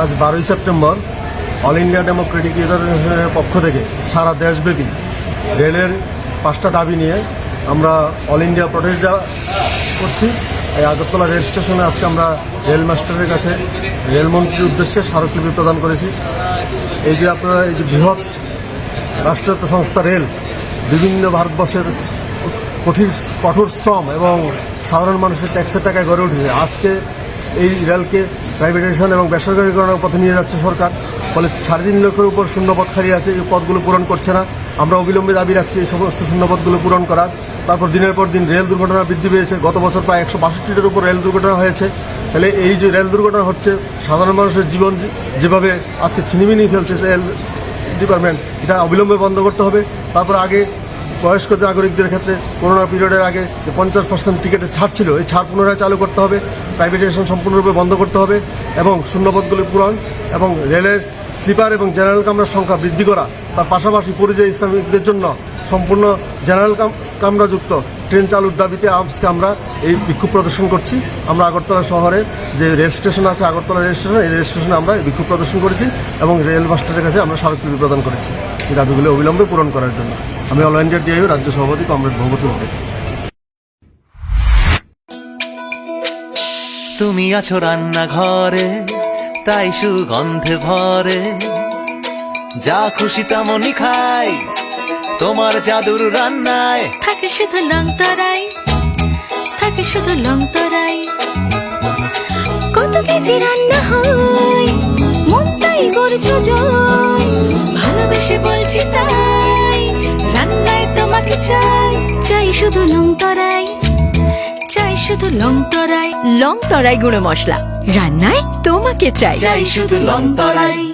আজ বারোই September all India Democratic ইউনিয়নের পক্ষ থেকে সারা দেশব্যাপী রেলের পাঁচটা দাবি নিয়ে আমরা অল ইন্ডিয়া প্রটেস্ট করছি। এই আগরতলা রেল স্টেশনে আজকে আমরা রেল মাস্টারের কাছে রেলমন্ত্রীর উদ্দেশ্যে স্মারকলিপি প্রদান করেছি। এই যে আপনারা, এই যে বৃহৎ রাষ্ট্রায়ত্ত সংস্থা রেল, বিভিন্ন ভারতবর্ষের কঠিন, কঠোর শ্রম এবং সাধারণ মানুষের ট্যাক্সের টাকায় গড়ে উঠেছে। আজকে এই রেলকে প্রাইভেটাইজেশন এবং বেসরকারীকরণের পথে নিয়ে যাচ্ছে সরকার। ফলে সাড়ে তিন লক্ষের উপর শূন্যপদ খালি আছে, এই পদগুলো পূরণ করছে না। আমরা অবিলম্বে দাবি রাখছি এই সমস্ত শূন্যপদগুলো পূরণ করার। তারপর দিনের পর দিন রেল দুর্ঘটনা বৃদ্ধি পেয়েছে। গত বছর প্রায় একশো বাষট্টিটার উপর রেল দুর্ঘটনা হয়েছে। তাহলে এই যে রেল দুর্ঘটনা হচ্ছে, সাধারণ মানুষের জীবন যেভাবে আজকে ছিনিমিনি ফেলছে রেল ডিপার্টমেন্ট, এটা অবিলম্বে বন্ধ করতে হবে। তারপর আগে বয়স্ক নাগরিকদের ক্ষেত্রে করোনা পিরিয়ডের আগে যে পঞ্চাশ পার্সেন্ট টিকিটের ছাড় ছিল, এই ছাড় পুনরায় চালু করতে হবে প্রাইভেটাইজেশন সম্পূর্ণরূপে বন্ধ করতে হবে এবং শূন্যপদগুলি পূরণ এবং রেলের স্লিপার এবং জেনারেল কামরার সংখ্যা বৃদ্ধি করা। তার পাশাপাশি পরিযায়ী ইসলামিকদের জন্য সম্পূর্ণ জেনারেল কাম- কামরাযুক্ত ট্রেন চালুর দাবিতে আজকে আমরা এই বিক্ষোভ প্রদর্শন করছি। আমরা আগরতলা শহরে যে রেল স্টেশন আছে, আগরতলা রেল স্টেশন, এই রেল স্টেশনে আমরা বিক্ষোভ প্রদর্শন করেছি এবং রেল মাস্টারের কাছে আমরা স্মারকলিপি প্রদান করেছি। এই দাবিগুলো অবিলম্বে পূরণ করার জন্য। আমি অল ইন্ডিয়া ডিআইও, রাজ্য সভাপতি কমরেড ভগবতী দে তুমি আছো রান্নাঘরে, তাই সুগন্ধে ভরে। যা খুশি তেমনই খাই, তোমার জাদুর রান্নায়। থাকে শুধু লং তরাই থাকে শুধু লং তরাই। কত কেজি রান্না হয় মন তাই করছ জয়। ভালোবেসে বলছি তাই রান্নায় তোমাকে চাই। চাই শুধু লং তরাই চাই শুধু লং তরাই। লং তরাই গুঁড়ো মশলা রান্নায় তোমাকে চাই। চাই শুধু লং তরাই।